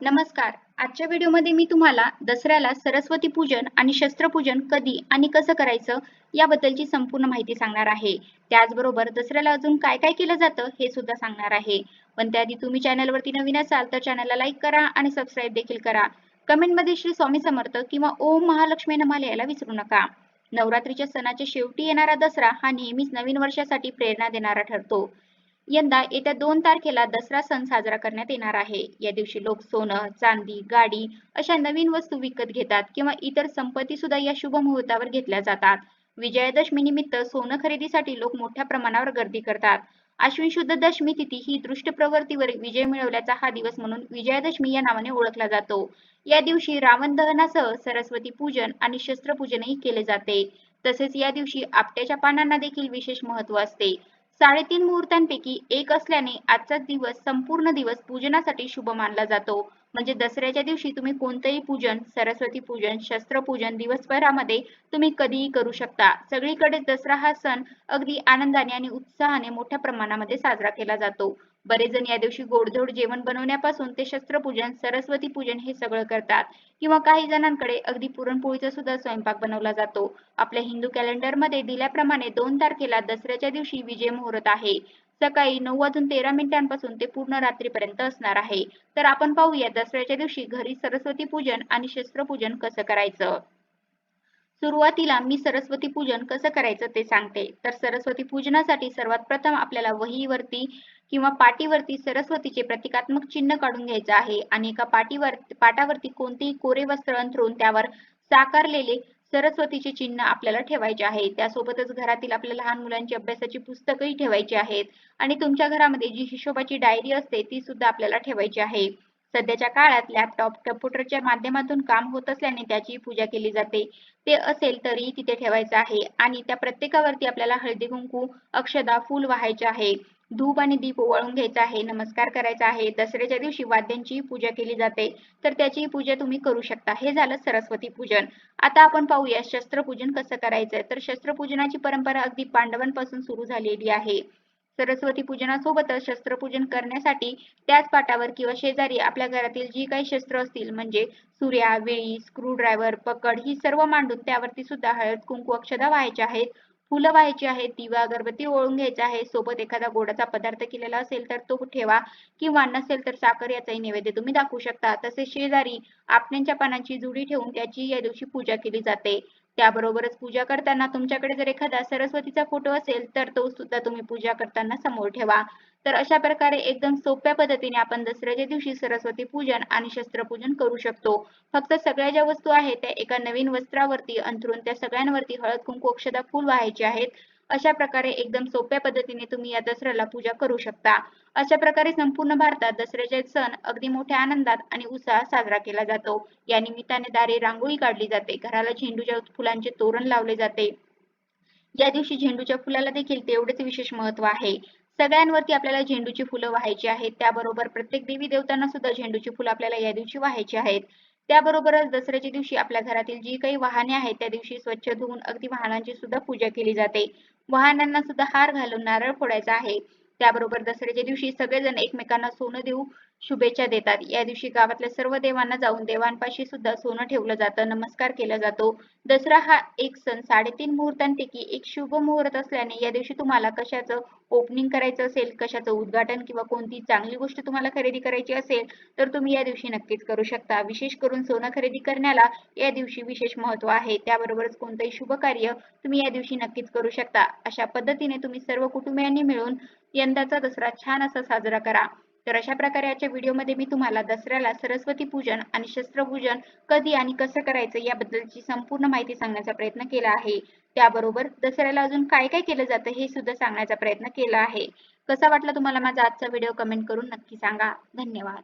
नमस्कार. आजच्या व्हिडिओमध्ये मी तुम्हाला दसऱ्याला सरस्वती पूजन आणि शस्त्रपूजन कधी आणि कसं करायचं याबद्दलची संपूर्ण माहिती सांगणार आहे. त्याचबरोबर दसऱ्याला अजून काय काय केलं जातं हे सुद्धा सांगणार आहे. पण त्याआधी तुम्ही चॅनलवरती नवीन असाल तर चॅनलला लाईक करा आणि सबस्क्राईब देखील करा. कमेंटमध्ये श्री स्वामी समर्थ किंवा ओम महालक्ष्मी नमा लिहायला विसरू नका. नवरात्रीच्या सणाच्या शेवटी येणारा दसरा हा नेहमीच नवीन वर्षासाठी प्रेरणा देणारा ठरतो. यंदा येत्या दोन तारखेला दसरा सण साजरा करण्यात येणार आहे. या दिवशी लोक सोनं चांदी गाडी अशा नवीन वस्तू विकत घेतात किंवा इतर संपत्ती सुद्धा या शुभ मुहूर्तावर घेतल्या जातात. विजयादशमी निमित्त सोनं खरेदीसाठी लोक मोठ्या प्रमाणावर गर्दी करतात. अश्विन शुद्ध दशमी तिथी ही दृष्ट प्रवृत्तीवर विजय मिळवल्याचा हा दिवस म्हणून विजयादशमी या नावाने ओळखला जातो. या दिवशी रावण दहनासह सरस्वती पूजन आणि शस्त्रपूजनही केले जाते. तसेच या दिवशी आपट्याच्या पानांना देखील विशेष महत्त्व असते. साडेतीन मुहूर्तांपैकी एक असल्याने आजचा दिवस संपूर्ण दिवस पूजनासाठी शुभ मानला जातो. म्हणजे दसऱ्याच्या दिवशी तुम्ही कोणतंही पूजन सरस्वती पूजन शस्त्रपूजन दिवसभरामध्ये तुम्ही कधीही करू शकता. सगळीकडे दसरा हा सण अगदी आनंदाने आणि उत्साहाने मोठ्या प्रमाणामध्ये साजरा केला जातो. बरेच जण या दिवशी गोडधोड जेवण बनवण्यापासून ते शस्त्रपूजन सरस्वती पूजन हे सगळं करतात. किंवा काही जणांकडे अगदी पुरणपोळीचा सुद्धा स्वयंपाक बनवला जातो. आपल्या हिंदू कॅलेंडरमध्ये दिल्याप्रमाणे दोन तारखेला दसऱ्याच्या दिवशी विजय मुहूर्त आहे. सकाळी नऊ वाजून तेरा मिनिटांपासून ते पूर्ण रात्रीपर्यंत असणार आहे. तर आपण पाहूया दसऱ्याच्या दिवशी घरी सरस्वती पूजन आणि शस्त्रपूजन कसं करायचं. सुरुवातीला मी सरस्वती पूजन कसं करायचं ते सांगते. तर सरस्वती पूजनासाठी सर्वात प्रथम आपल्याला वहीवरती किंवा पाटीवरती सरस्वतीचे प्रतिकात्मक चिन्ह काढून घ्यायचं आहे आणि एका पाटीवर पाटावरती कोणतेही कोरे वस्त्र अंथरून त्यावर साकारलेले सरस्वतीचे चिन्ह आपल्याला ठेवायचे आहे. त्यासोबतच घरातील आपल्या लहान मुलांची अभ्यासाची पुस्तकही ठेवायची आहेत आणि तुमच्या घरामध्ये जी हिशोबाची डायरी असते ती सुद्धा आपल्याला ठेवायची आहे. सध्याच्या काळात लॅपटॉप कम्प्युटरच्या माध्यमातून काम होत असल्याने त्याची पूजा केली जाते. ते असेल तरी तिथे ठेवायचं आहे आणि त्या प्रत्येकावरती आपल्याला हळदी कुंकू अक्षदा फूल व्हायचे आहे. धूप आणि दीप ओवाळून घ्यायचा आहे नमस्कार करायचा आहे. दसऱ्याच्या दिवशी वाद्यांची पूजा केली जाते. तर त्याची पूजा तुम्ही करू शकता. हे झालं सरस्वती पूजन. आता आपण पाहूया शस्त्रपूजन कसं करायचं? तर शस्त्रपूजनाची परंपरा अगदी पांडवांपासून सुरू झालेली आहे. सरस्वती पूजनासोबतच शस्त्रपूजन करण्यासाठी त्याच पाटावर किंवा शेजारी आपल्या घरातील जी काही शस्त्र असतील म्हणजे सूर्या वेळी स्क्रू ड्रायव्हर पकड ही सर्व मांडून त्यावरती सुद्धा हळद कुंकू अक्षदा व्हायच्या आहेत. फुलं व्हायची आहेत दिवा अगरबत्ती ओळून घ्यायचा आहे सोबत एखादा गोडाचा पदार्थ केलेला असेल तर तो ठेवा किंवा नसेल तर साखर याचाही नैवेद्य तुम्ही दाखवू शकता. तसेच शेजारी आपण्यांच्या पानांची जुडी ठेवून त्याची या दिवशी पूजा केली जाते. त्याबरोबरच पूजा करताना तुमच्याकडे जर एखादा सरस्वतीचा फोटो असेल तर तो सुद्धा तुम्ही पूजा करताना समोर ठेवा. तर अशा प्रकारे एकदम सोप्या पद्धतीने आपण दसऱ्याच्या दिवशी सरस्वती पूजन आणि शस्त्रपूजन करू शकतो. फक्त सगळ्या ज्या वस्तू आहेत त्या एका नवीन वस्त्रावरती अंथरून त्या सगळ्यांवरती हळद कुंकू अक्षदा फुल व्हायचे आहेत. अशा प्रकारे एकदम सोप्या पद्धतीने तुम्ही या दसऱ्याला पूजा करू शकता. अशा प्रकारे संपूर्ण भारतात दसऱ्याचे सण अगदी मोठ्या आनंदात आणि उत्साहात साजरा केला जातो. या निमित्ताने दारे रांगोळी काढली जाते. घराला झेंडूच्या फुलांचे तोरण लावले जाते. या दिवशी झेंडूच्या फुलाला देखील तेवढेच विशेष महत्त्व आहे. सगळ्यांवरती आपल्याला झेंडूची फुलं व्हायची आहेत. त्याबरोबर प्रत्येक देवी देवतांना सुद्धा झेंडूची फुलं आपल्याला या दिवशी व्हायची आहेत. त्याबरोबरच दसऱ्याच्या दिवशी आपल्या घरातील जी काही वाहने आहेत त्या दिवशी स्वच्छ धुवून अगदी वाहनांची सुद्धा पूजा केली जाते. वाहनांना सुद्धा हार घालून नारळ फोडायचा आहे. त्याबरोबर दसऱ्याच्या दिवशी सगळेजण एकमेकांना सोनं देऊ शुभेच्छा देतात. या दिवशी गावातल्या सर्व देवांना जाऊन देवांपाशी सुद्धा सोनं ठेवलं जातं नमस्कार केला जातो. दसरा हा एक सण साडेतीन मुहूर्तांपैकी एक शुभ मुहूर्त असल्याने या दिवशी तुम्हाला कशाचं ओपनिंग करायचं असेल कशाचं उद्घाटन किंवा कोणती चांगली गोष्ट तुम्हाला खरेदी करायची असेल तर तुम्ही या दिवशी नक्कीच करू शकता. विशेष करून सोनं खरेदी करण्याला या दिवशी विशेष महत्त्व आहे. त्याबरोबरच कोणतंही शुभ कार्य तुम्ही या दिवशी नक्कीच करू शकता. अशा पद्धतीने तुम्ही सर्व कुटुंबियांनी मिळून यंदाचा दसरा छान असा साजरा करा. तर अशा प्रकारे याच्या व्हिडिओमध्ये मी तुम्हाला दसऱ्याला सरस्वती पूजन आणि शस्त्रपूजन कधी आणि कसं करायचं याबद्दलची संपूर्ण माहिती सांगण्याचा प्रयत्न केला आहे. त्याबरोबर दसऱ्याला अजून काय काय केलं जातं हे सुद्धा सांगण्याचा प्रयत्न केला आहे. कसा वाटला तुम्हाला माझा आजचा व्हिडिओ कमेंट करून नक्की सांगा. धन्यवाद.